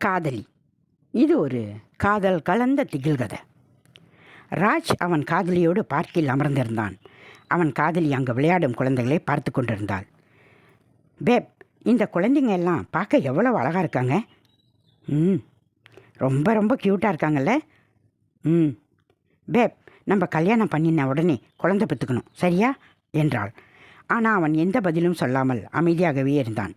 காதலி. இது ஒரு காதல் கலந்த திகில் கதை ராஜ் அவன் காதலியோடு பார்க்கில் அமர்ந்திருந்தான். அவன் காதலி அங்கு விளையாடும் குழந்தைகளை பார்த்து கொண்டிருந்தாள். பேப் இந்த குழந்தைங்க எல்லாம் பார்க்க எவ்வளோ அழகாக இருக்காங்க? ம் ரொம்ப ரொம்ப க்யூட்டாக இருக்காங்கல்ல? ம் பேப் நம்ம கல்யாணம் பண்ணின உடனே குழந்தை பெற்றுக்கணும் சரியா? என்றாள். ஆனால் அவன் எந்த பதிலும் சொல்லாமல் அமைதியாகவே இருந்தான்.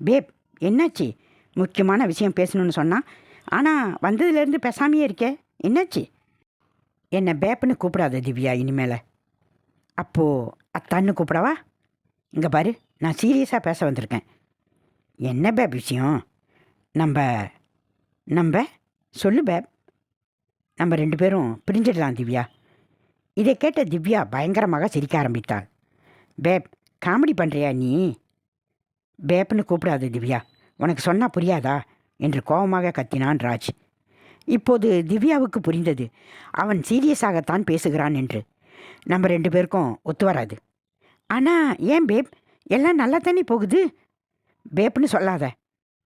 பேப் என்னாச்சு? முக்கியமான விஷயம் பேசணும்னு சொன்னான் ஆனால் வந்ததுலேருந்து பேசாமையே இருக்கே என்னாச்சு? என்னை பேப்புன்னு கூப்பிடாத திவ்யா இனிமேல். அப்போது அத்தான்னு கூப்பிடவா? இங்கே பாரு நான் சீரியஸாக பேச வந்திருக்கேன். என்ன பேப் விஷயம்? நம்ம நம்ம சொல்லு பேப். நம்ம ரெண்டு பேரும் பிரிஞ்சிடலாம் திவ்யா. இதை கேட்ட திவ்யா பயங்கரமாக சிரிக்க ஆரம்பித்தாள். பேப் காமெடி பண்ணுறியா நீ? பேப்னு கூப்பிடாத திவ்யா. உனக்கு சொன்னால் புரியாதா? என்று கோபமாக கத்தினான் ராஜ். இப்போது திவ்யாவுக்கு புரிந்தது. அவன் சீரியஸாகத்தான் பேசுகிறான் என்று. நம்ம ரெண்டு பேருக்கும் ஒத்து வராது. ஆனால் ஏன் பேப்? எல்லாம் நல்லா தானே போகுது? பேப்னு சொல்லாத.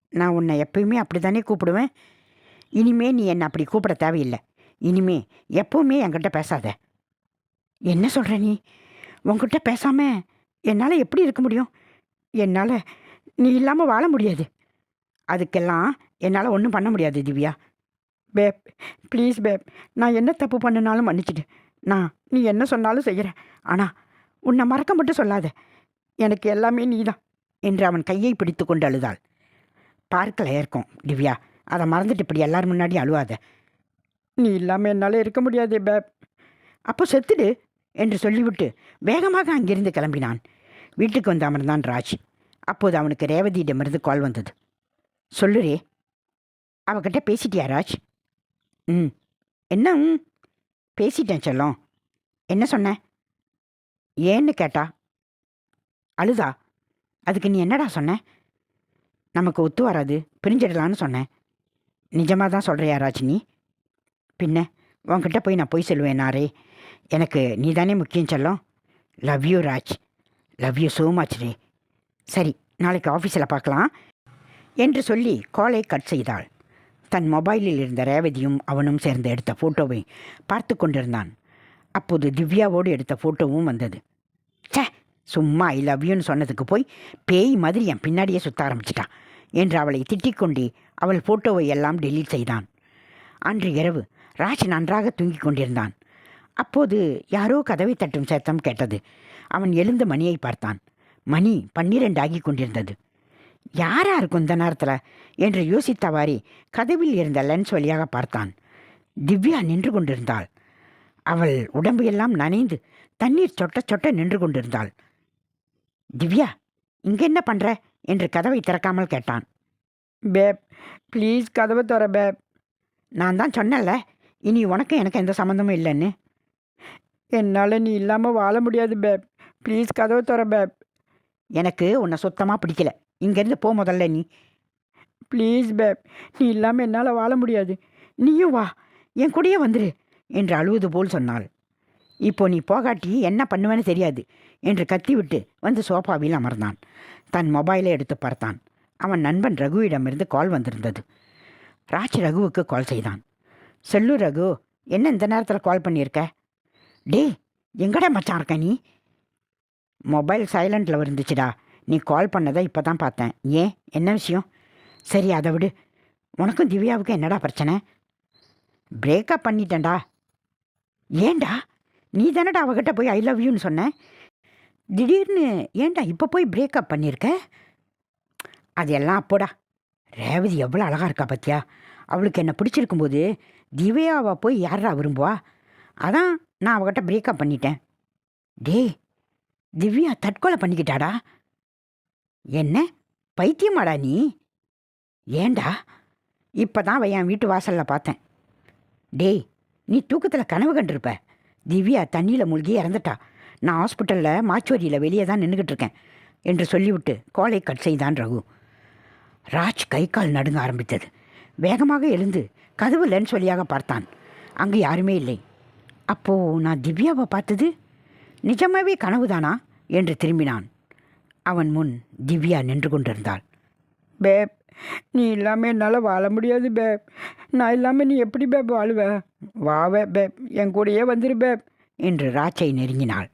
நான் உன்னை எப்பயுமே அப்படி தானே கூப்பிடுவேன். இனிமே நீ என்னை அப்படி கூப்பிட தேவையில்லை. இனிமே எப்பவுமே என்கிட்ட பேசாத. என்ன சொல்கிற நீ? உங்ககிட்ட பேசாமல் என்னால் எப்படி இருக்க முடியும்? என்னால் நீ இல்லாமல் வாழ முடியாது. அதுக்கெல்லாம் என்னால் ஒன்றும் பண்ண முடியாது திவ்யா. பேப் ப்ளீஸ் பேப் நான் என்ன தப்பு பண்ணினாலும் மன்னிச்சிடு. நான் நீ என்ன சொன்னாலும் செய்கிறேன் ஆனால் உன்னை மறக்க மட்டும் சொல்லாத. எனக்கு எல்லாமே நீ தான் என்று அவன் கையை பிடித்து கொண்டு அழுதாள். பார்க்கில் இருக்கும் திவ்யா. அதை மறந்துட்டு இப்படி எல்லோரும் முன்னாடி அழுவாத. நீ இல்லாமல் என்னால் இருக்க முடியாது பேப். அப்போ செத்துடு என்று சொல்லிவிட்டு வேகமாக அங்கிருந்து கிளம்பினான். வீட்டுக்கு வந்து அமர்ந்தான் ராஜ். அப்போது அவனுக்கு ரேவதியிடமிருந்து கால் வந்தது. சொல்லுரே அவகிட்ட பேசிட்டியா ராஜ்? ம். என்ன ம்? பேசிட்டேன் செல்லம். என்ன சொன்ன? ஏன்னு கேட்டா? அழுதா? அதுக்கு நீ என்னடா சொன்ன? நமக்கு ஒத்து வராது பிரிஞ்சிடலான்னு சொன்னேன் நிஜமாக தான் சொல்கிறியா ராஜ் நீ? பின்ன உன்கிட்ட போய் நான் போய் சொல்லுவேன் நாரே எனக்கு நீ தானே முக்கியம் செல்லம். Love you Raj. Love you so much ரே. சரி நாளைக்கு ஆஃபீஸில் பார்க்கலாம் என்று சொல்லி காலை கட் செய்தாள். தன் மொபைலில் இருந்த ரேவதியும் அவனும் சேர்ந்து எடுத்த ஃபோட்டோவை பார்த்து கொண்டிருந்தான். அப்போது திவ்யாவோடு எடுத்த ஃபோட்டோவும் வந்தது. ச்சே சும்மா ஐ லவ் யூன்னு சொன்னதுக்கு போய் பேய் மாதிரி என் பின்னாடியே சுத்த ஆரம்பிச்சிட்டான் என்று அவளை திட்டிக் கொண்டே அவள் ஃபோட்டோவை எல்லாம் டெலீட் செய்தான். அன்று இரவு ராஜ் நன்றாக தூங்கிக் கொண்டிருந்தான். அப்போது யாரோ கதவை தட்டும் சத்தம் கேட்டது. அவன் எழுந்த மணியை பார்த்தான். மணி பன்னிரண்டு ஆகி கொண்டிருந்தது. யாரா இருக்கும் இந்த நேரத்தில் என்று யோசித்தவாறி கதவில் இருந்த லென்ஸ் வழியாக பார்த்தான். திவ்யா நின்று கொண்டிருந்தாள். அவள் உடம்பு எல்லாம் நனைந்து தண்ணீர் சொட்ட சொட்ட நின்று கொண்டிருந்தாள். திவ்யா இங்கே என்ன பண்ணுற என்று கதவை திறக்காமல் கேட்டான். பேப் ப்ளீஸ் கதவை தர பேப். நான் தான் சொன்னேன்ல இனி உனக்கு எனக்கு எந்த சம்மந்தமும் இல்லைன்னு. என்னால் நீ இல்லாமல் வாழ முடியாது பேப். ப்ளீஸ் கதவை தர பேப். எனக்கு உன்னை சுத்தமாக பிடிக்கல. இங்கேருந்து போ முதல்ல நீ. ப்ளீஸ் பேப் நீ இல்லாமல் என்னால் வாழ முடியாது. நீயும் வா. என் கூடயே வந்துடு என்று அழுவது போல் சொன்னாள். இப்போ நீ போகாட்டி என்ன பண்ணுவேன்னு தெரியாது என்று கத்திவிட்டு வந்து சோஃபாவில் அமர்ந்தான். தன் மொபைலை எடுத்து பார்த்தான். அவன் நண்பன் ரகுவிடமிருந்து கால் வந்திருந்தது. ராஜ் ரகுவுக்கு கால் செய்தான். சொல்லு ரகு என்ன இந்த நேரத்தில் கால் பண்ணியிருக்க? டேய் எங்கடா மச்சான் இருக்க நீ? மொபைல் சைலண்டில் இருந்துச்சுடா நீ கால் பண்ணதை இப்போ தான் பார்த்தேன். ஏன்? என்ன விஷயம்? சரி அதை விடு. உனக்கும் திவ்யாவுக்கும் என்னடா பிரச்சனை? பிரேக்கப் பண்ணிட்டேன்டா. ஏன்டா? நீ தானடா அவகிட்ட போய் ஐ லவ் யூன்னு சொன்னேன் திடீர்னு ஏன்டா இப்போ போய் பிரேக்கப் பண்ணியிருக்க அது எல்லாம் அப்போடா ரேவதி எவ்வளோ அழகாக இருக்கா பத்தியா? அவளுக்கு என்னை பிடிச்சிருக்கும்போது திவ்யாவை போய் யாரா விரும்புவா? அதான் நான் அவகிட்ட பிரேக்கப் பண்ணிட்டேன். டேய் திவ்யா தற்கொலை பண்ணிக்கிட்டாடா? என்ன? பைத்தியமாடா நீ? ஏண்டா? இப்போ தான் என் வீட்டு வாசலில் பார்த்தேன். டேய் நீ தூக்கத்தில் கனவு கண்டிருப்ப. திவ்யா தண்ணியில் மூழ்கி இறந்துட்டா. நான் ஹாஸ்பிட்டலில் மாச்சுவரியில் வெளியே தான் நின்றுக்கிட்டு இருக்கேன் என்று சொல்லிவிட்டு கோலை கட் செய்தான் ரகு. ராஜ் கை கால் நடுங்க ஆரம்பித்தது. வேகமாக எழுந்து கதவு லென்ஸ் வழியாக பார்த்தான். அங்கு யாருமே இல்லை. அப்போது நான் திவ்யாவை பார்த்தது நிஜமாவே கனவுதானா? என்று திரும்பினான். அவன் முன் திவ்யா நின்று கொண்டிருந்தாள். பேப் நீ இல்லாமல் என்னால் வாழ முடியாது பேப். நான் இல்லாமல் நீ எப்படி பேப் வாழுவ? வாவே பேப் என் கூடயே வந்துரு பேப் என்று ராஜை நெருங்கினாள்.